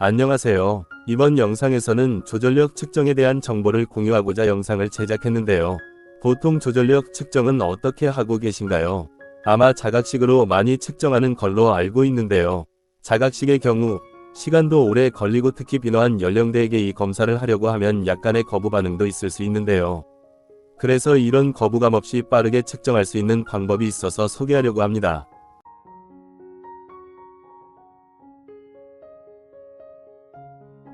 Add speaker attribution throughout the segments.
Speaker 1: 안녕하세요. 이번 영상에서는 조절력 측정에 대한 정보를 공유하고자 영상을 제작했는데요. 보통 조절력 측정은 어떻게 하고 계신가요? 아마 자각식으로 많이 측정하는 걸로 알고 있는데요. 자각식의 경우 시간도 오래 걸리고 특히 비너한 연령대에게 이 검사를 하려고 하면 약간의 거부 반응도 있을 수 있는데요. 그래서 이런 거부감 없이 빠르게 측정할 수 있는 방법이 있어서 소개하려고 합니다.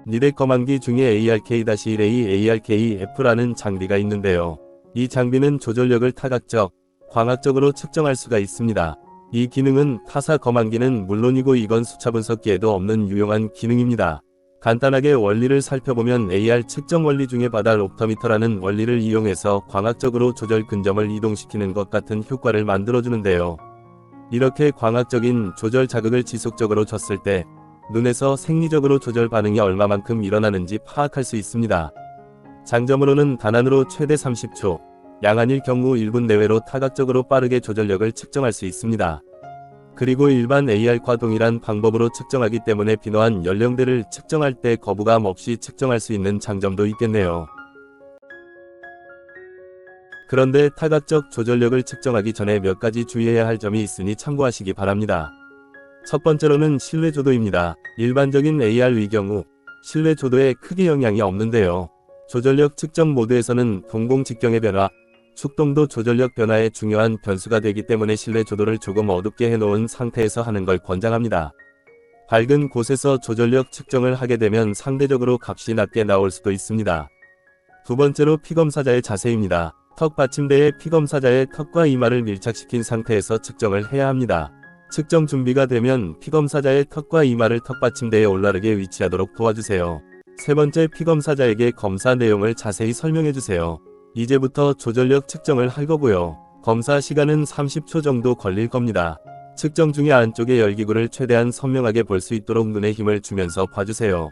Speaker 1: 니덱 거만기 중에 ARK-1A, ARK-F라는 장비가 있는데요. 이 장비는 조절력을 타각적, 광학적으로 측정할 수가 있습니다. 이 기능은 타사 거만기는 물론이고 이건 수차 분석기에도 없는 유용한 기능입니다. 간단하게 원리를 살펴보면 AR 측정 원리 중에 바달 옵터미터라는 원리를 이용해서 광학적으로 조절 근점을 이동시키는 것 같은 효과를 만들어주는데요. 이렇게 광학적인 조절 자극을 지속적으로 줬을 때 눈에서 생리적으로 조절 반응이 얼마만큼 일어나는지 파악할 수 있습니다. 장점으로는 단안으로 최대 30초, 양안일 경우 1분 내외로 타각적으로 빠르게 조절력을 측정할 수 있습니다. 그리고 일반 AR과 동일한 방법으로 측정하기 때문에 비너한 연령대를 측정할 때 거부감 없이 측정할 수 있는 장점도 있겠네요. 그런데 타각적 조절력을 측정하기 전에 몇 가지 주의해야 할 점이 있으니 참고하시기 바랍니다. 첫 번째로는 실내 조도입니다. 일반적인 AR의 경우 실내 조도에 크게 영향이 없는데요. 조절력 측정 모드에서는 동공 직경의 변화, 축동도 조절력 변화에 중요한 변수가 되기 때문에 실내 조도를 조금 어둡게 해놓은 상태에서 하는 걸 권장합니다. 밝은 곳에서 조절력 측정을 하게 되면 상대적으로 값이 낮게 나올 수도 있습니다. 두 번째로 피검사자의 자세입니다. 턱 받침대에 피검사자의 턱과 이마를 밀착시킨 상태에서 측정을 해야 합니다. 측정 준비가 되면 피검사자의 턱과 이마를 턱받침대에 올라르게 위치하도록 도와주세요. 세 번째 피검사자에게 검사 내용을 자세히 설명해주세요. 이제부터 조절력 측정을 할 거고요. 검사 시간은 30초 정도 걸릴 겁니다. 측정 중에 안쪽의 열기구를 최대한 선명하게 볼 수 있도록 눈에 힘을 주면서 봐주세요.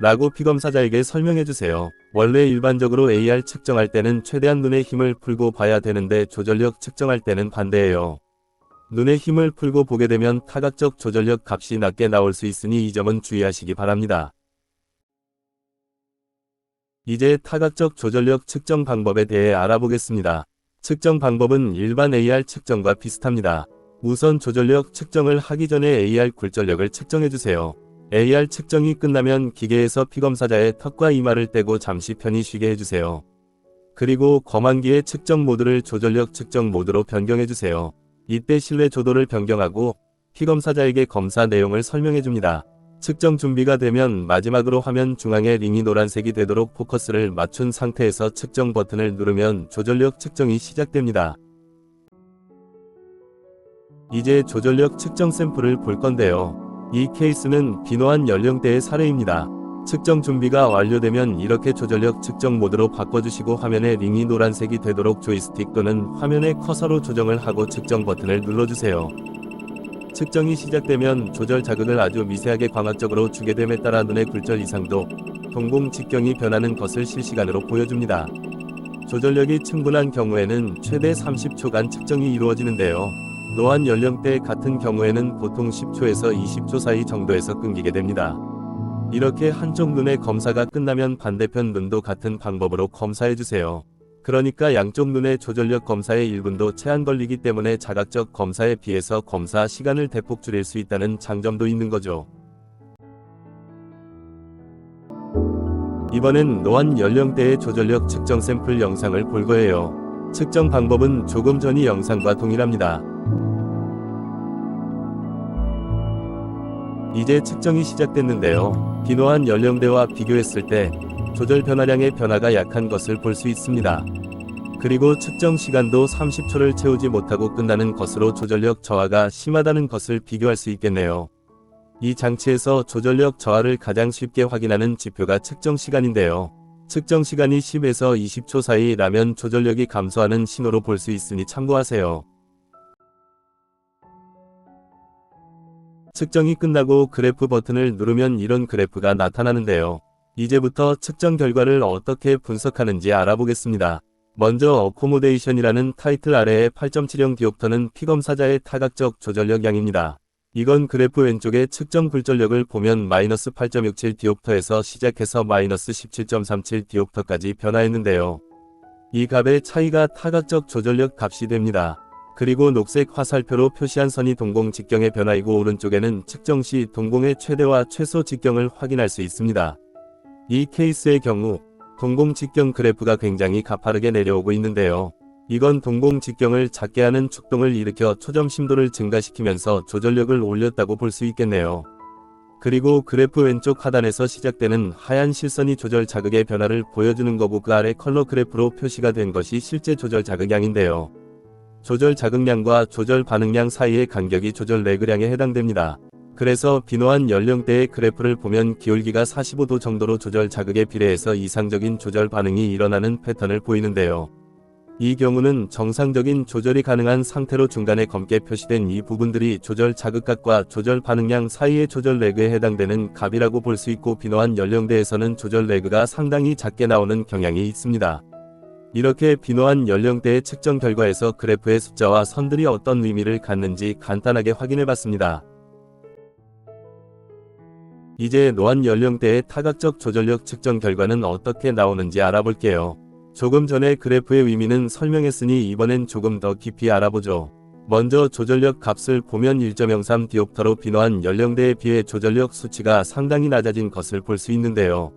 Speaker 1: 라고 피검사자에게 설명해주세요. 원래 일반적으로 AR 측정할 때는 최대한 눈에 힘을 풀고 봐야 되는데 조절력 측정할 때는 반대예요. 눈에 힘을 풀고 보게 되면 타각적 조절력 값이 낮게 나올 수 있으니 이 점은 주의하시기 바랍니다. 이제 타각적 조절력 측정 방법에 대해 알아보겠습니다. 측정 방법은 일반 AR 측정과 비슷합니다. 우선 조절력 측정을 하기 전에 AR 굴절력을 측정해주세요. AR 측정이 끝나면 기계에서 피검사자의 턱과 이마를 떼고 잠시 편히 쉬게 해주세요. 그리고 검안기의 측정 모드를 조절력 측정 모드로 변경해주세요. 이때 실내 조도를 변경하고 피검사자에게 검사 내용을 설명해줍니다. 측정 준비가 되면 마지막으로 화면 중앙에 링이 노란색이 되도록 포커스를 맞춘 상태에서 측정 버튼을 누르면 조절력 측정이 시작됩니다. 이제 조절력 측정 샘플을 볼 건데요. 이 케이스는 비노한 연령대의 사례입니다. 측정 준비가 완료되면 이렇게 조절력 측정 모드로 바꿔주시고 화면에 링이 노란색이 되도록 조이스틱 또는 화면의 커서로 조정을 하고 측정 버튼을 눌러주세요. 측정이 시작되면 조절 자극을 아주 미세하게 광학적으로 주게 됨에 따라 눈의 굴절 이상도, 동공 직경이 변하는 것을 실시간으로 보여줍니다. 조절력이 충분한 경우에는 최대 30초간 측정이 이루어지는데요. 노안 연령대 같은 경우에는 보통 10초에서 20초 사이 정도에서 끊기게 됩니다. 이렇게 한쪽 눈의 검사가 끝나면 반대편 눈도 같은 방법으로 검사해주세요. 그러니까 양쪽 눈의 조절력 검사에 1분도 채 안 걸리기 때문에 자각적 검사에 비해서 검사 시간을 대폭 줄일 수 있다는 장점도 있는 거죠. 이번엔 노안 연령대의 조절력 측정 샘플 영상을 볼 거예요. 측정 방법은 조금 전이 영상과 동일합니다. 이제 측정이 시작됐는데요. 비노한 연령대와 비교했을 때 조절 변화량의 변화가 약한 것을 볼 수 있습니다. 그리고 측정 시간도 30초를 채우지 못하고 끝나는 것으로 조절력 저하가 심하다는 것을 비교할 수 있겠네요. 이 장치에서 조절력 저하를 가장 쉽게 확인하는 지표가 측정 시간인데요. 측정 시간이 10에서 20초 사이라면 조절력이 감소하는 신호로 볼 수 있으니 참고하세요. 측정이 끝나고 그래프 버튼을 누르면 이런 그래프가 나타나는데요. 이제부터 측정 결과를 어떻게 분석하는지 알아보겠습니다. 먼저 어코모데이션이라는 타이틀 아래의 8.70 디옵터는 피검사자의 타각적 조절력 양입니다. 이건 그래프 왼쪽의 측정 굴절력을 보면 마이너스 8.67 디옵터에서 시작해서 마이너스 17.37 디옵터까지 변화했는데요. 이 값의 차이가 타각적 조절력 값이 됩니다. 그리고 녹색 화살표로 표시한 선이 동공 직경의 변화이고 오른쪽에는 측정 시 동공의 최대와 최소 직경을 확인할 수 있습니다. 이 케이스의 경우 동공 직경 그래프가 굉장히 가파르게 내려오고 있는데요. 이건 동공 직경을 작게 하는 축동을 일으켜 초점 심도를 증가시키면서 조절력을 올렸다고 볼 수 있겠네요. 그리고 그래프 왼쪽 하단에서 시작되는 하얀 실선이 조절 자극의 변화를 보여주는 거고 그 아래 컬러 그래프로 표시가 된 것이 실제 조절 자극량인데요. 조절 자극량과 조절 반응량 사이의 간격이 조절 레그량에 해당됩니다. 그래서 비노한 연령대의 그래프를 보면 기울기가 45도 정도로 조절 자극에 비례해서 이상적인 조절 반응이 일어나는 패턴을 보이는데요. 이 경우는 정상적인 조절이 가능한 상태로 중간에 검게 표시된 이 부분들이 조절 자극값과 조절 반응량 사이의 조절 레그에 해당되는 값이라고 볼 수 있고 비노한 연령대에서는 조절 레그가 상당히 작게 나오는 경향이 있습니다. 이렇게 비노한 연령대의 측정 결과에서 그래프의 숫자와 선들이 어떤 의미를 갖는지 간단하게 확인해 봤습니다. 이제 노안 연령대의 타각적 조절력 측정 결과는 어떻게 나오는지 알아볼게요. 조금 전에 그래프의 의미는 설명했으니 이번엔 조금 더 깊이 알아보죠. 먼저 조절력 값을 보면 1.03 디옵터로 비노한 연령대에 비해 조절력 수치가 상당히 낮아진 것을 볼 수 있는데요.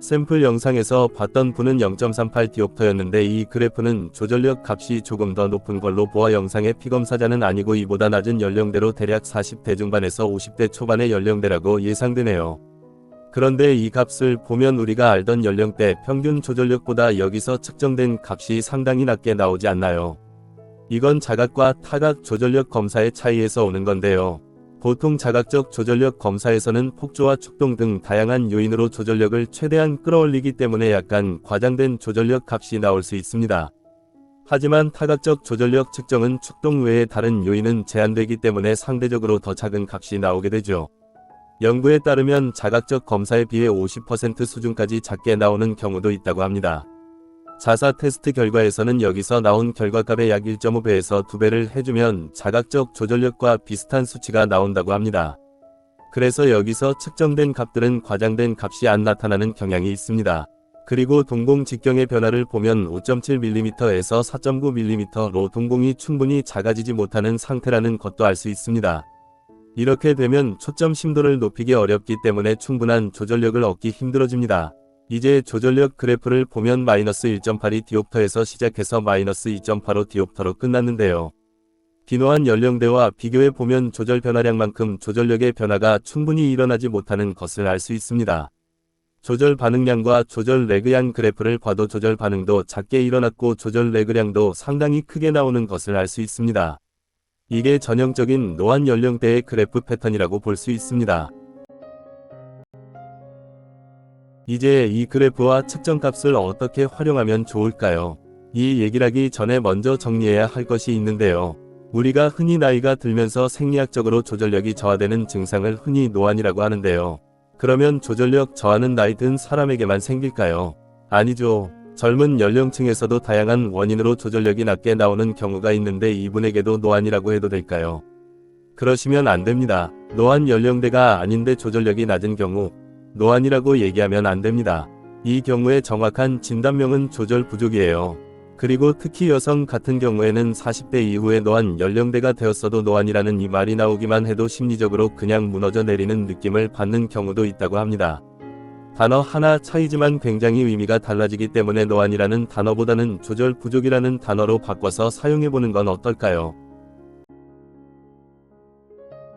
Speaker 1: 샘플 영상에서 봤던 분은 0.38 디옵터였는데 이 그래프는 조절력 값이 조금 더 높은 걸로 보아 영상의 피검사자는 아니고 이보다 낮은 연령대로 대략 40대 중반에서 50대 초반의 연령대라고 예상되네요. 그런데 이 값을 보면 우리가 알던 연령대 평균 조절력보다 여기서 측정된 값이 상당히 낮게 나오지 않나요? 이건 자각과 타각 조절력 검사의 차이에서 오는 건데요. 보통 자각적 조절력 검사에서는 폭조와 축동 등 다양한 요인으로 조절력을 최대한 끌어올리기 때문에 약간 과장된 조절력 값이 나올 수 있습니다. 하지만 타각적 조절력 측정은 축동 외에 다른 요인은 제한되기 때문에 상대적으로 더 작은 값이 나오게 되죠. 연구에 따르면 자각적 검사에 비해 50% 수준까지 작게 나오는 경우도 있다고 합니다. 자사 테스트 결과에서는 여기서 나온 결과값의 약 1.5배에서 2배를 해주면 자각적 조절력과 비슷한 수치가 나온다고 합니다. 그래서 여기서 측정된 값들은 과장된 값이 안 나타나는 경향이 있습니다. 그리고 동공 직경의 변화를 보면 5.7mm에서 4.9mm로 동공이 충분히 작아지지 못하는 상태라는 것도 알 수 있습니다. 이렇게 되면 초점 심도를 높이기 어렵기 때문에 충분한 조절력을 얻기 힘들어집니다. 이제 조절력 그래프를 보면 마이너스 1.82 디옵터에서 시작해서 마이너스 2.85 디옵터로 끝났는데요. 비노한 연령대와 비교해 보면 조절 변화량만큼 조절력의 변화가 충분히 일어나지 못하는 것을 알 수 있습니다. 조절 반응량과 조절 레그량 그래프를 봐도 조절 반응도 작게 일어났고 조절 레그량도 상당히 크게 나오는 것을 알 수 있습니다. 이게 전형적인 노안 연령대의 그래프 패턴이라고 볼 수 있습니다. 이제 이 그래프와 측정값을 어떻게 활용하면 좋을까요? 이 얘기를 하기 전에 먼저 정리해야 할 것이 있는데요. 우리가 흔히 나이가 들면서 생리학적으로 조절력이 저하되는 증상을 흔히 노안이라고 하는데요. 그러면 조절력 저하는 나이 든 사람에게만 생길까요? 아니죠. 젊은 연령층에서도 다양한 원인으로 조절력이 낮게 나오는 경우가 있는데 이분에게도 노안이라고 해도 될까요? 그러시면 안 됩니다. 노안 연령대가 아닌데 조절력이 낮은 경우 노안이라고 얘기하면 안 됩니다. 이 경우에 정확한 진단명은 조절 부족이에요. 그리고 특히 여성 같은 경우에는 40대 이후에 노안 연령대가 되었어도 노안이라는 이 말이 나오기만 해도 심리적으로 그냥 무너져 내리는 느낌을 받는 경우도 있다고 합니다. 단어 하나 차이지만 굉장히 의미가 달라지기 때문에 노안이라는 단어보다는 조절 부족이라는 단어로 바꿔서 사용해보는 건 어떨까요?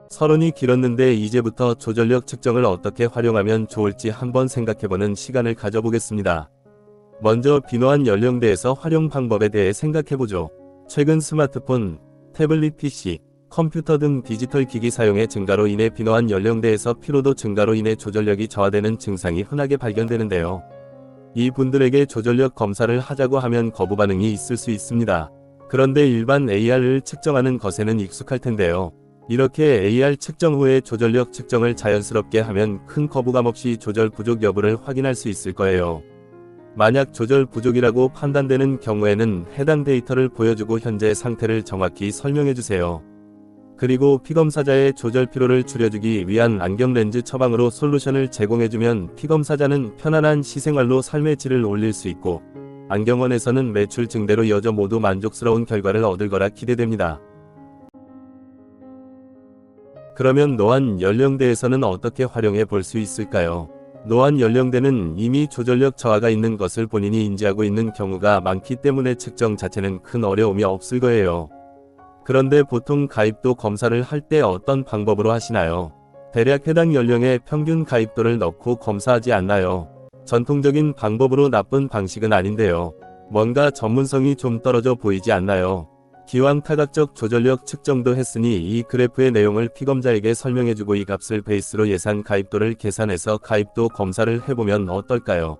Speaker 1: 서론이 길었는데 이제부터 조절력 측정을 어떻게 활용하면 좋을지 한번 생각해보는 시간을 가져보겠습니다. 먼저 비노한 연령대에서 활용 방법에 대해 생각해보죠. 최근 스마트폰, 태블릿 PC, 컴퓨터 등 디지털 기기 사용의 증가로 인해 비노한 연령대에서 피로도 증가로 인해 조절력이 저하되는 증상이 흔하게 발견되는데요. 이 분들에게 조절력 검사를 하자고 하면 거부 반응이 있을 수 있습니다. 그런데 일반 AR을 측정하는 것에는 익숙할 텐데요. 이렇게 AR 측정 후에 조절력 측정을 자연스럽게 하면 큰 거부감 없이 조절 부족 여부를 확인할 수 있을 거예요. 만약 조절 부족이라고 판단되는 경우에는 해당 데이터를 보여주고 현재 상태를 정확히 설명해 주세요. 그리고 피검사자의 조절 피로를 줄여주기 위한 안경 렌즈 처방으로 솔루션을 제공해주면 피검사자는 편안한 시생활로 삶의 질을 올릴 수 있고 안경원에서는 매출 증대로 이어져 모두 만족스러운 결과를 얻을 거라 기대됩니다. 그러면 노안 연령대에서는 어떻게 활용해 볼 수 있을까요? 노안 연령대는 이미 조절력 저하가 있는 것을 본인이 인지하고 있는 경우가 많기 때문에 측정 자체는 큰 어려움이 없을 거예요. 그런데 보통 가입도 검사를 할 때 어떤 방법으로 하시나요? 대략 해당 연령의 평균 가입도를 넣고 검사하지 않나요? 전통적인 방법으로 나쁜 방식은 아닌데요. 뭔가 전문성이 좀 떨어져 보이지 않나요? 기왕 타각적 조절력 측정도 했으니 이 그래프의 내용을 피검자에게 설명해주고 이 값을 베이스로 예상 가입도를 계산해서 가입도 검사를 해보면 어떨까요?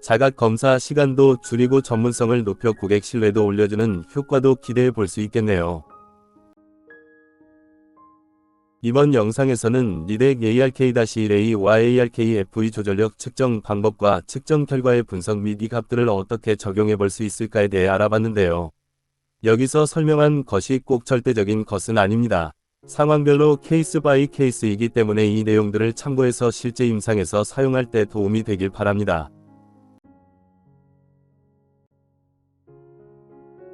Speaker 1: 자각 검사 시간도 줄이고 전문성을 높여 고객 신뢰도 올려주는 효과도 기대해 볼 수 있겠네요. 이번 영상에서는 리덱 ARK-1A와 ARK-FE 조절력 측정 방법과 측정 결과의 분석 및 이 값들을 어떻게 적용해 볼 수 있을까에 대해 알아봤는데요. 여기서 설명한 것이 꼭 절대적인 것은 아닙니다. 상황별로 케이스 바이 케이스이기 때문에 이 내용들을 참고해서 실제 임상에서 사용할 때 도움이 되길 바랍니다.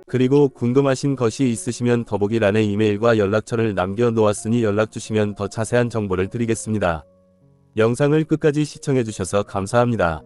Speaker 1: 그리고 궁금하신 것이 있으시면 더보기란에 이메일과 연락처를 남겨 놓았으니 연락 주시면 더 자세한 정보를 드리겠습니다. 영상을 끝까지 시청해주셔서 감사합니다.